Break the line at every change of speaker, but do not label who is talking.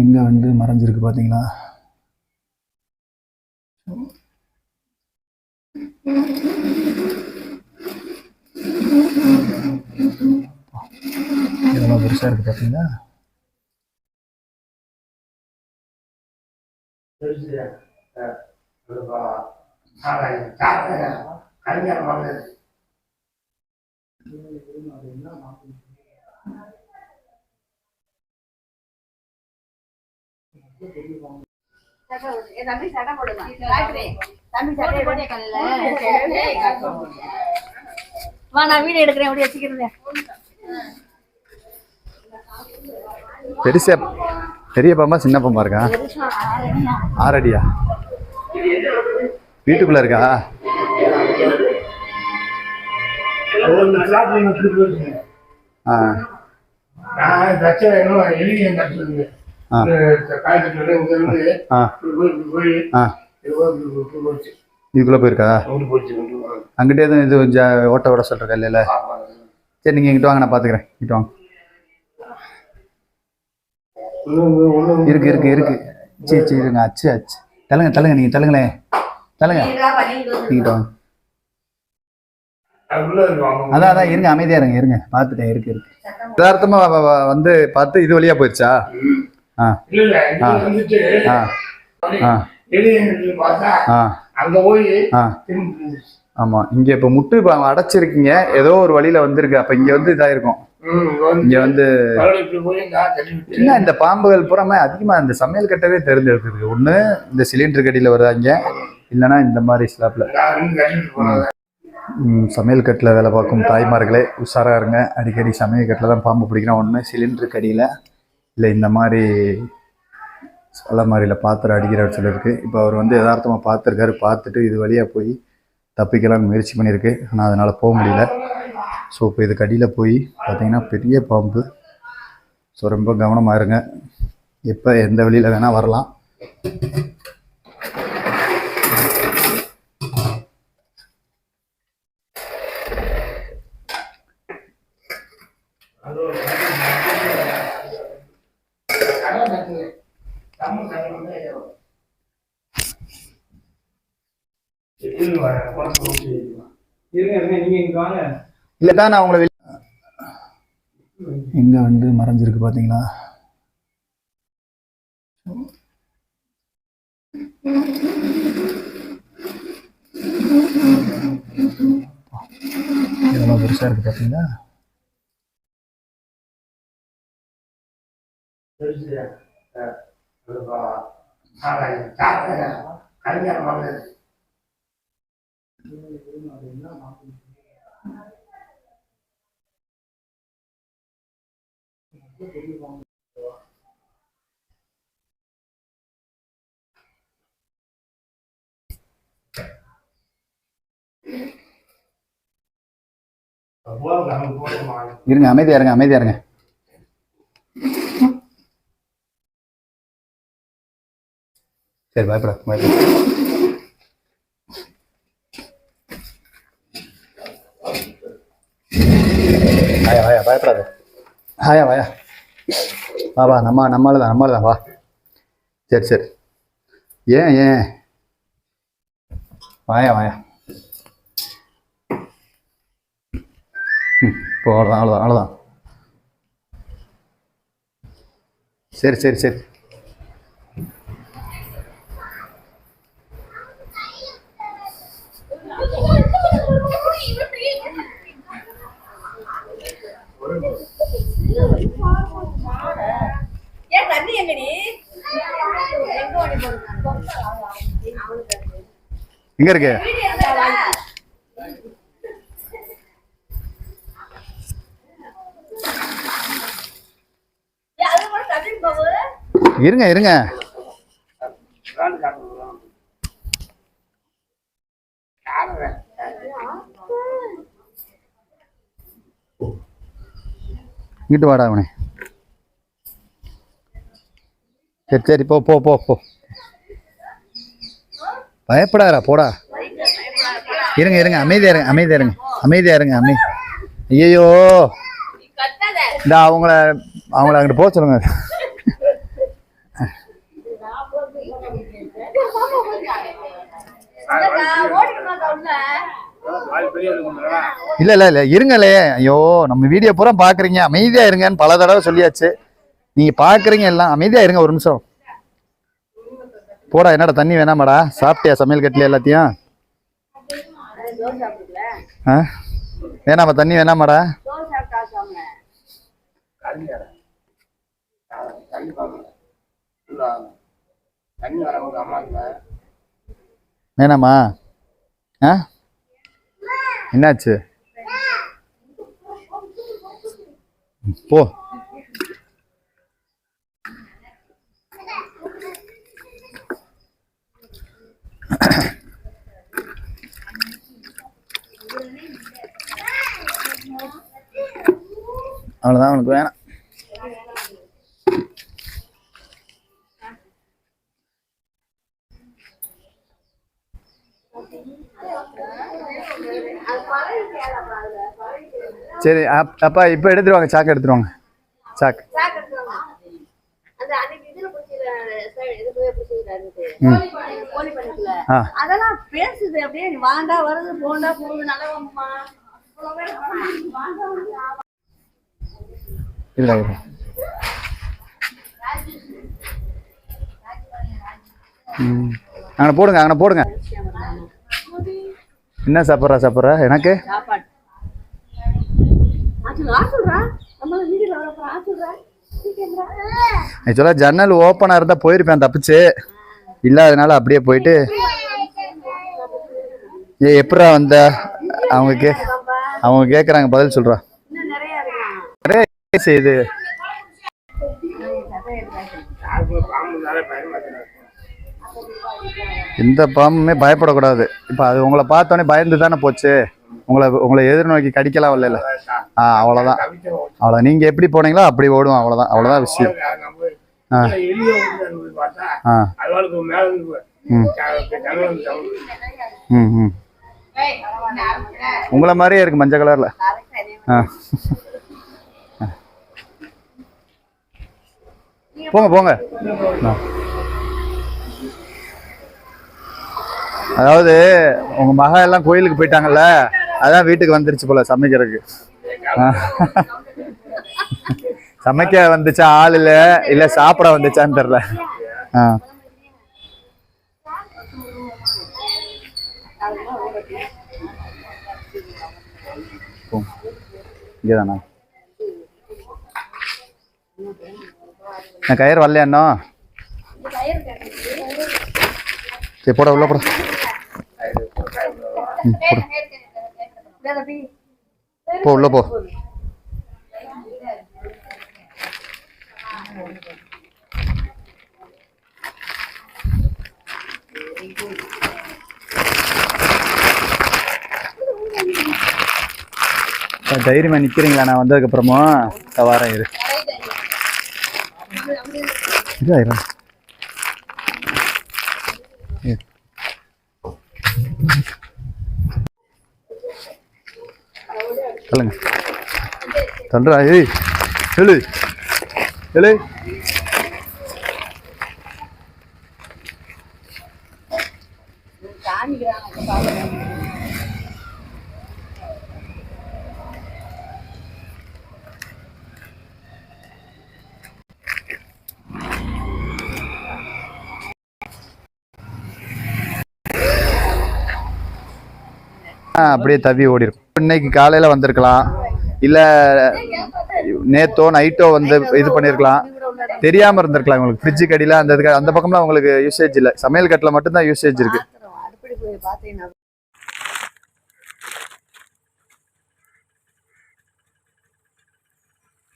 எங்கே வந்து மறைஞ்சிருக்கு பார்த்தீங்களா எவ்வளோ பெருசாக இருக்குது பார்த்தீங்களா
தம்பி சட்டை போடுங்க வா நான் வீடியோ எடுக்கிறேன் அப்படி வச்சுக்கிறேன்
பெருசா பெரிய பாம்பா சின்ன பாம்பா இருக்கா? ஆறடியா? வீட்டுக்குள்ள இருக்கா? ஆ. இதுக்குள்ள போயிருக்கா. அங்கிட்டே எதுவும் இது ஓட்ட ஓட சொல்றேன் இல்லைல்ல? சரி நீங்க இங்கிட்ட வாங்க நான் பாத்துக்கிறேன். இங்கிட்ட வாங்க. இருக்கு இருக்கு இருக்கு. சரி சரி இருங்க. அச்சு அச்சு. தள்ளுங்க தள்ளுங்க நீங்க தள்ளுங்களேன் தள்ளுங்க. நீங்கிட்ட வாங்க. அதான் அதான் இருங்க அமைதியா இருங்க இருங்க. பார்த்துட்டேன் இருக்கு இருக்கு. யதார்த்தமா வந்து பார்த்து இது வழியா போயிடுச்சா
இல்ல இல்ல வந்துட்டு அங்க போய்.
ஆமா இங்க இப்ப முட்டு இப்ப அடைச்சிருக்கீங்க. ஏதோ ஒரு வழியில வந்திருக்கு. அப்ப இங்க வந்து இதாயிருக்கும்.
ம், இங்க வந்து
என்ன இந்த பாம்புகள் புறமே அதிகமா இந்த சமையல் கட்டவே தேர்ந்தெடுக்குது ஒண்ணு இந்த சிலிண்டர் கடியில வருதாங்க. இல்லைன்னா இந்த மாதிரி ஸ்லாப்ல. சமையல் கட்டில் வேலை பார்க்கும் தாய்மார்களே உஷாராக இருங்க. அடிக்கடி சமையல் கட்டில் தான் பாம்பு பிடிக்கிறோம். ஒன்று சிலிண்டர் கடியில் இல்லை இந்த மாதிரி அலமாரியில் பாத்திரம் அடிக்கிறார் சொல்லியிருக்கு இப்போ அவர் வந்து யதார்த்தமாக பார்த்துருக்காரு பார்த்துட்டு இது வழியாக போய் தப்பிக்கலாம்னு முயற்சி பண்ணியிருக்கு. ஆனால் அதனால் போக முடியல. ஸோ இப்போ இதுக்கு அடியில் போய் பார்த்தீங்கன்னா பெரிய பாம்பு. ஸோ ரொம்ப கவனமாக இருங்க. எப்போ எந்த வழியில் வேணால் வரலாம். இல்லைடா நான் உங்களை எங்கே வந்து மறைஞ்சிருக்கு பார்த்தீங்களா எவ்வளோ பெருசாக இருக்குது பார்த்தீங்களா
கல்யாணம்
இருங்க அமைதியா இருங்க அமைதியா இருங்க. சரி பயப்பட பயப்பட ஆயா வாயா பயப்படாத. ஆயா வாயா. வா வா நம்ம நம்மளால தான் நம்மளால தான் வா. சரி சரி. ஏன் ஏன்? வாயா வாயா. இப்போ அவ்வளோதான் அவ்வளோதான் அவ்வளோதான் சரி சரி சரி
ஏன் தண்ணி எங்கடி எங்க ஓடி போடுங்க
எங்க இருக்கு. இருங்க இருங்க. இங்கிட்டு வாடா அவனே. சரி சரி போ போ போ போ. பயப்படாதா போடா. இருங்க இருங்க அமைதியா இருங்க அமைதியா இருங்க அமைதியா இருங்க அமை. ஐயோ இந்த அவங்கள அவங்கள அங்கிட்ட போக சொல்லுங்க. இல்ல இல்ல இல்ல இருங்களே. ஐயோ நம்ம வீடியோ பூரா பாக்குறீங்க. அமைதியா இருங்கன்னு பல தடவை சொல்லியாச்சு. நீங்க பாக்குறீங்க எல்லாம் அமைதியா இருங்க ஒரு நிமிஷம். போடா என்னடா தண்ணி வேணாமாடா? சாப்பிட்டியா சமையல் கட்டில எல்லாத்தையும்? ஆ? வேணாமா தண்ணி வேணாமாடா? வேணாமா? ஆ? என்னாச்சு? போ. அவ்வளோதான் அவனுக்கு வேணாம். சரி அப்பா இப்போ எடுத்துருவாங்க சாக்கு எடுத்துருவாங்க சாக்கு.
அதெல்லாம் பேசுது அப்படியே வாண்டா வருது போண்டா போகுது நல்லவம்மா.
அங்கே போடுங்க அங்கே போடுங்க. என்ன சாப்பிட்றா சாப்பிட்றா? எனக்கு?
சாப்பாடு.
ஆக்சுவலாக ஜன்னல் ஓப்பனாக இருந்தால் போயிருப்பேன் தப்பிச்சு. இல்லாதனால அப்படியே போயிட்டு. ஏ எப்படா வந்த? அவங்க கே அவங்க கேட்குறாங்க பதில் சொல்கிறா
நிறைய
செய்யுது எந்த பாம்புமே பயப்படக்கூடாது. இப்போ அது உங்களை பார்த்தோன்னே பயந்து தானே போச்சு. உங்களை உங்களை எதிர்நோக்கி கடிக்கலாம் இல்லைல்ல? ஆ அவ்வளோதான் அவ்வளோ நீங்கள் எப்படி போனீங்களோ அப்படி ஓடுவோம். அவ்வளோதான் அவ்வளோதான் விஷயம். ஆ.
இருந்து
ம். ம் ம். உங்களை மாதிரியே இருக்கு மஞ்சள் கலரில். ஆ. போங்க போங்க. ஆ. அதாவது உங்க மகன் எல்லாம் கோயிலுக்கு போயிட்டாங்கல்ல? அதான் வீட்டுக்கு வந்துருச்சு போல சமைக்கிறதுக்கு. ஆ. சமைக்க வந்துச்சா ஆள் இல்ல இல்ல சாப்பிட வந்துச்சான்னு தெரியல. ஆ. இங்கேதானா? நான் கயிறு வரலையா இன்னும்? சரி போட உள்ள போட. ம், போ. உள்ள போ. தைரியமா நிக்கிறீங்களா? நான் வந்ததுக்கு அப்புறமா இதோ வாரேன் இரு இது. ஆயிரம் இரு. சொல்லுங்க. தண்டா ஏய் எழு எழு அப்படியே தவி ஓடிடும் இன்னைக்கு காலையில வந்திருக்கலாம். இல்ல நேத்தோ நைட்டோ வந்து இது பண்ணிருக்கலாம். தெரியாம இருந்திருக்கலாம் உங்களுக்கு. ஃப்ரிட்ஜு கடியில அந்த இதுக்கு அந்த பக்கம்லாம் உங்களுக்கு யூசேஜ் இல்ல. சமையல் கட்டில மட்டும்தான் யூசேஜ் இருக்கு.